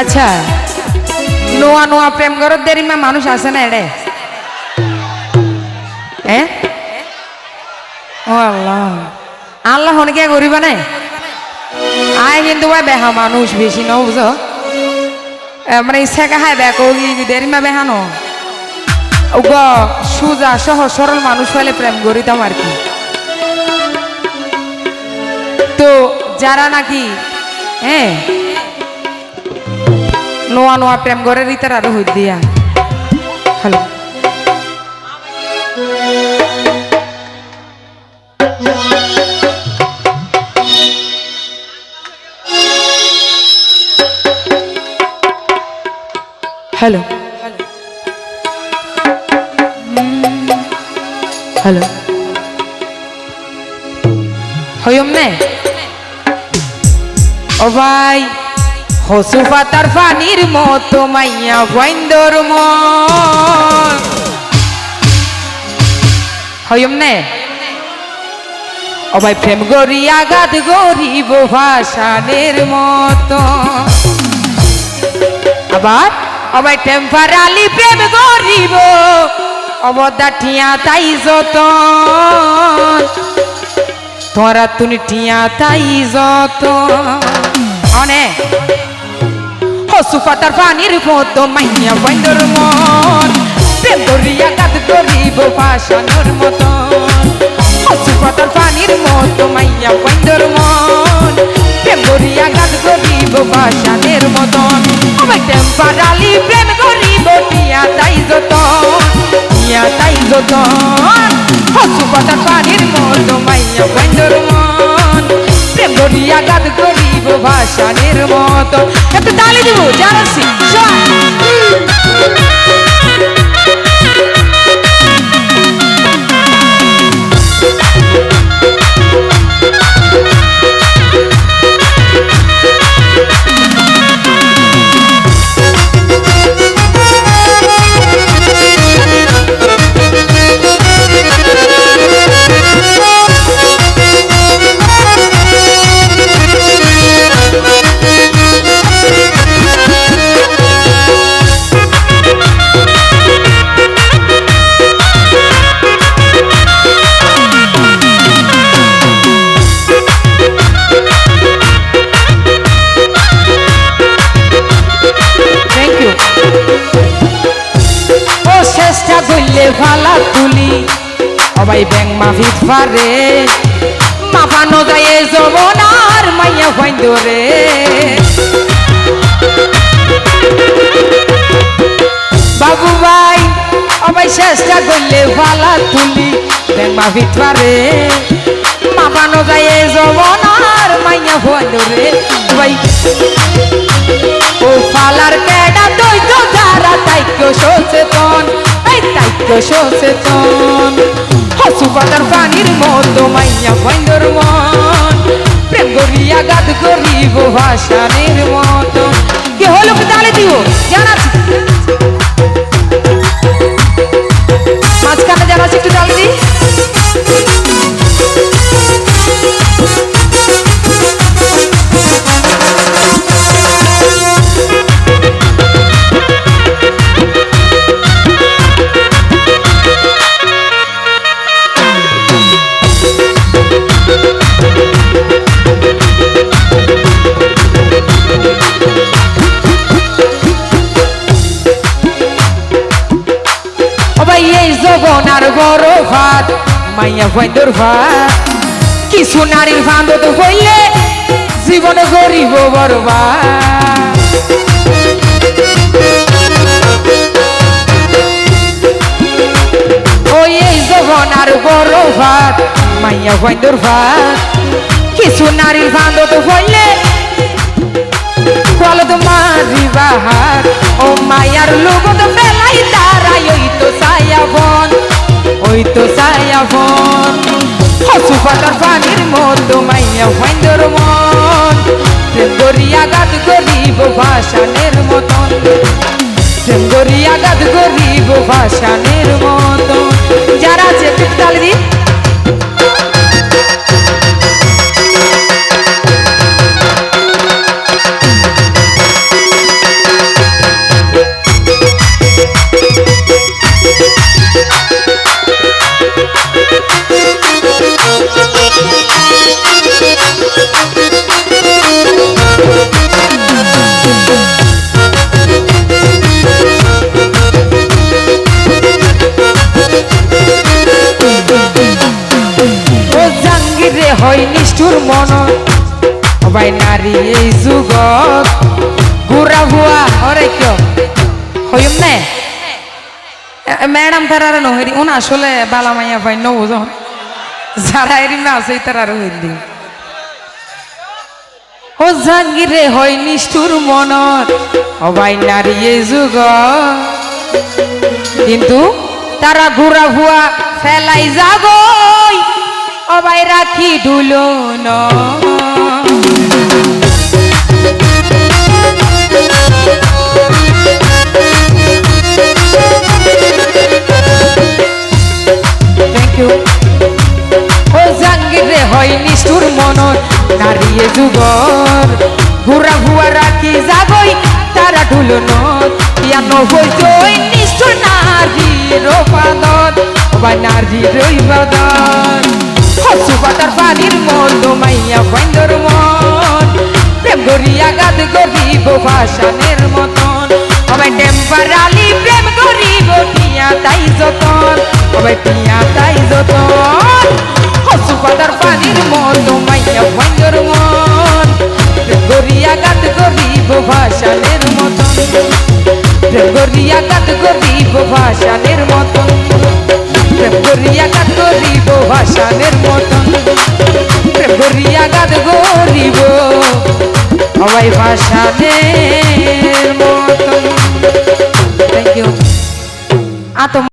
আচ্ছা। নোয়া নোয়া প্রেম করত দেরি মা মানুষ আছে না এড়ে। আল্লাহ। আল্লাহ হনকে করিবা না? আয় কিন্তু ভাই বেহা মানুষ বেশি ন, বুঝো? মানে ইচ্ছা কাহায় বেয়া করি দেরি মা বেহানো উগ, সুজা সহ সরল মানুষ হলে প্রেম করিতাম আর কি। তো যারা নাকি হ্যাঁ নোয়া নোয়া প্রেম করে রিতার আরও হই দিয়া। হ্যালো। হ্যালো। হ্যালো। হইম নে ও ভাই। হসু পাতার পানির মতো মাইয়া বৈন্দর মন। হইম নে ও ভাই, প্রেম গরি আঘাত গরিব ভাষানের মতো। আবার? অবাই টেম্পার আলি প্রেম গরিব অবদা ঠিয়া তাই যত তোরা তুনি টিয়া তাই যত অনে? হসু পাতার পানির মতো মাইয়া বৈন্দর মন। প্রেম করিয়া কাত করিব ভাষানোর মতন। হসু পাতার পানির মতো মাইয়া বৈন্দর মন। প্রেম করিয়া কাত করিব ভাষানের মতন। আমার টেম্পার আলি প্রেম করিব টিয়া তাই যত টিয়া তাই যত হসু পাতার পানির মতো মাইয়া বৈন্দর মন। মতো। একটু তালি দিব জানাচ্ছি থ্যাংক ভালা তুলি। অবাই ব্যাং মাফিত পারে। মাফানো যায় যমনার মাইয়া ফাইন্দরে বাবু ভাই, অবাই চেষ্টা করলে ভালা তুলি। ব্যাং মাফিত পারে। মাফানো যায় যমনার মাইয়া ফাইন্দরে ভাই, ও ফালার কেডা দই তো যারা তাইক্য সচেতন। তাইক্য সচেতন হসু পাতার পানির মতো মাইয়া বাইন্দর মন। প্রেম করিয়া গাদ করিব ভাষানের মতো কে হলো তালে দিও? জানাচ্ছি মাঝখানে জানাচ্ছি একটু তালে মাইয়া ভাইন্দর ভাত কিছু নারীর বান্ধব হইলে জীবনে গরিব বরবাদ। এই জবনার বড় ভাত মাইয়া ভাইন্দর ভাত কিছু নারীর বান্ধব হইলে কলদ মারি বাহার। ও মায়ার লোক তো বেলাই ওই তো সায়া বন হসু পাতার পানির মতো মাইয়া ফাইন্দর মন। প্রেম করিয়া গাত গরিব ভাসানের মতন। প্রেম করিয়া গাত গরিব ভাসানের মতন। যারা একটু তালি হয় নিষ্ঠুর মন। হবাই নারী যুগত। গুড়া হুয়া হরে কিয়? হয়ম নে? ম্যাডাম তারা নহরি উন আসলে বালা মাইয়া পাই নব যখন। যারা এরিমে আছে তারা আর হইলি ও জাঙ্গিরে হয় নিষ্ঠুর মনত অবাই নারী যুগ। কিন্তু তারা ঘুরা ভুয়া ফেলাই যাবই অবাই রাখি ডুলো ন হয় নিষ্ঠুর মনত নারিয়ে যুগর ঘুরা ভুয়া রাখি যাবই তারা ঢুলো নত পিয়ানো হই জই নিষ্ঠুর বা হসু পাতার পানির মতো মাইয়া বাইন্দর মন। প্রেম করিয়া গাদ গরিব ভাষানের মতন। হবে টেম্পারালি প্রেম করিব টিয়া তাই যতন। হবে টিয়া করিয়া গাদ ভাষানের মতন। প্রেম করিয়া গাদ গরিব ভাষানের মতন। প্রেম করিয়া গাদ গরিব হওয়াই ভাষানের মতন। Thank you atom